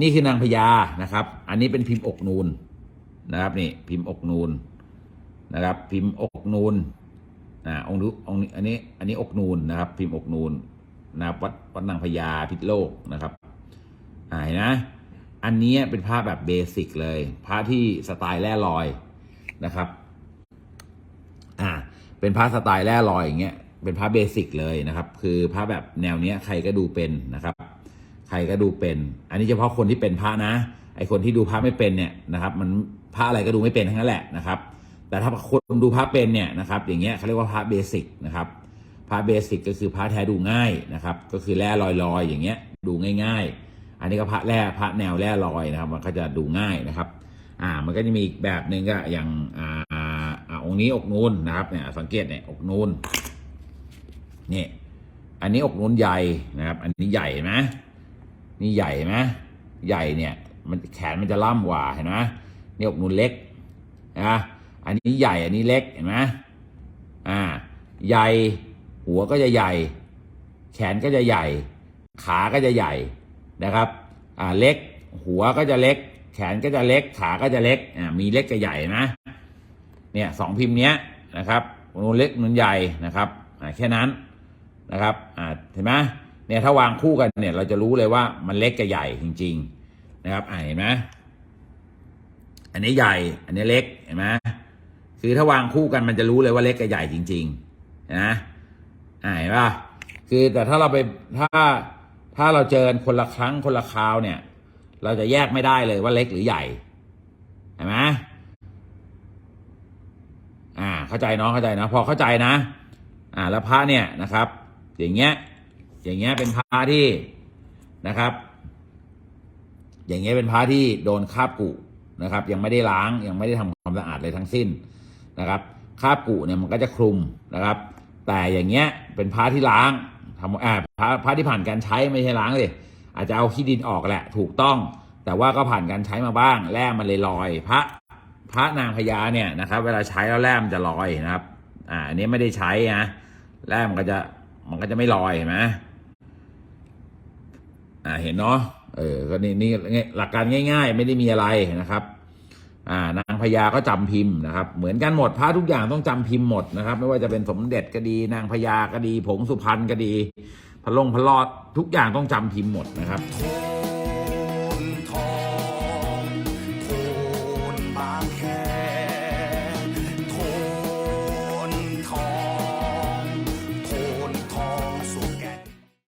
นี่คือนางพญานะครับ อันนี้เป็นพิมพ์อกนูนนะครับนี่พิมพ์อกนูนนะครับ พิมพ์อกนูนอ่าองค์ดูองค์อันนี้อันนี้อกนูนนะครับ พิมพ์อกนูนนะครับวัดวัดนางพญาพิษโลกนะครับอ่าเห็นนะ อันนี้เป็นผ้าแบบเบสิกเลยผ้าที่สไตล์แร่ลอยนะครับอ่าเป็นผ้าสไตล์แร่ลอยอย่างเงี้ยเป็นผ้าเบสิกเลยนะครับ คือผ้าแบบแนวเนี้ยใครก็ดูเป็นนะครับ ใครก็ดูเป็น อันนี้เฉพาะคนที่เป็นพระนะ ไอคนที่ดูพระไม่เป็นเนี่ยนะครับ มันพระอะไรก็ดูไม่เป็นทั้งนั้นแหละนะครับ แต่ถ้าคนดูพระเป็นเนี่ยนะครับ อย่างเงี้ยเขาเรียกว่าพระเบสิกนะครับ พระเบสิกก็คือพระแท้ดูง่ายนะครับ ก็คือแร่ลอยๆ อย่างเงี้ยดูง่าย ๆ อันนี้ก็พระแร่พระแนวแร่ลอยนะครับ มันก็จะดูง่ายนะครับ อ่า มันก็จะมีอีกแบบหนึ่งก็อย่างอ่าอ่าองค์นี้อกนูนนะครับเนี่ยสังเกตเนี่ยอกนูนนี่อันนี้อกนูนใหญ่นะครับ อันนี้ใหญ่ไหม นี่ใหญ่เห็นไหมใหญ่เนี่ยมันแขนมันจะล่ำกว่าเห็นไหมนี่อกนูนเล็กนะอันนี้ใหญ่อันนี้เล็กเห็นไหมอ่าใหญ่หัวก็จะใหญ่ แขนก็จะใหญ่ ขาก็จะใหญ่นะครับอ่าเล็กหัวก็จะเล็ก แขนก็จะเล็ก ขาก็จะเล็กอ่ามีเล็กกับใหญ่นะเนี่ยสองพิมพ์เนี้ยนะครับนูนเล็กนูนใหญ่นะครับอ่าแค่นั้นนะครับอ่าเห็นไหม เนี่ยถ้าวางคู่กันเนี่ย เราจะรู้เลยว่ามันเล็กกับใหญ่จริง ๆ นะครับเห็นไหมอันนี้ใหญ่ อันนี้เล็กเห็นไหมคือถ้าวางคู่กันมันจะรู้เลยว่าเล็กกับใหญ่จริง ๆ นะเห็นป่ะคือแต่ถ้าเราไปถ้าถ้าเราเจอคนละครั้งคนละคราวเนี่ย เราจะแยกไม่ได้เลยว่าเล็กหรือใหญ่เห็นไหมอ่า เข้าใจเนาะเข้าใจนะพอเข้าใจนะ อ่าแล้วพระเนี่ยนะครับ อย่างเงี้ย อย่างเงี้ยเป็นพระที่นะครับ อย่างเงี้ยเป็นพระที่โดนคาบกุนะครับ ยังไม่ได้ล้างยังไม่ได้ทำความสะอาดเลยทั้งสิ้นนะครับคาบกุเนี่ยมันก็จะคลุมนะครับ แต่อย่างเงี้ยเป็นพระที่ล้างทำอ่าพระพระที่ผ่านการใช้ไม่ใช่ล้างเลยอาจจะเอาขี้ดินออกแหละ ถูกต้อง แต่ว่าก็ผ่านการใช้มาบ้างแร่มันเลยลอย พระพระนางพญาเนี่ยนะครับ เวลาใช้แล้วแร่มันจะลอยนะครับ อ่าอันนี้ไม่ได้ใช้นะแร่มันก็จะมันก็จะไม่ลอยเห็นไหม อ่าเห็นเนาะเออก็นี่นี่หลักการง่าย ๆ ไม่ได้มีอะไรนะครับ อ่านางพญาก็จำพิมพ์นะครับ เหมือนกันหมดพระทุกอย่างต้องจำพิมพ์หมดนะครับ ไม่ว่าจะเป็นสมเด็จก็ดี นางพญาก็ดี ผงสุพรรณก็ดีพระลงพระลอดทุกอย่างต้องจำพิมพ์หมดนะครับ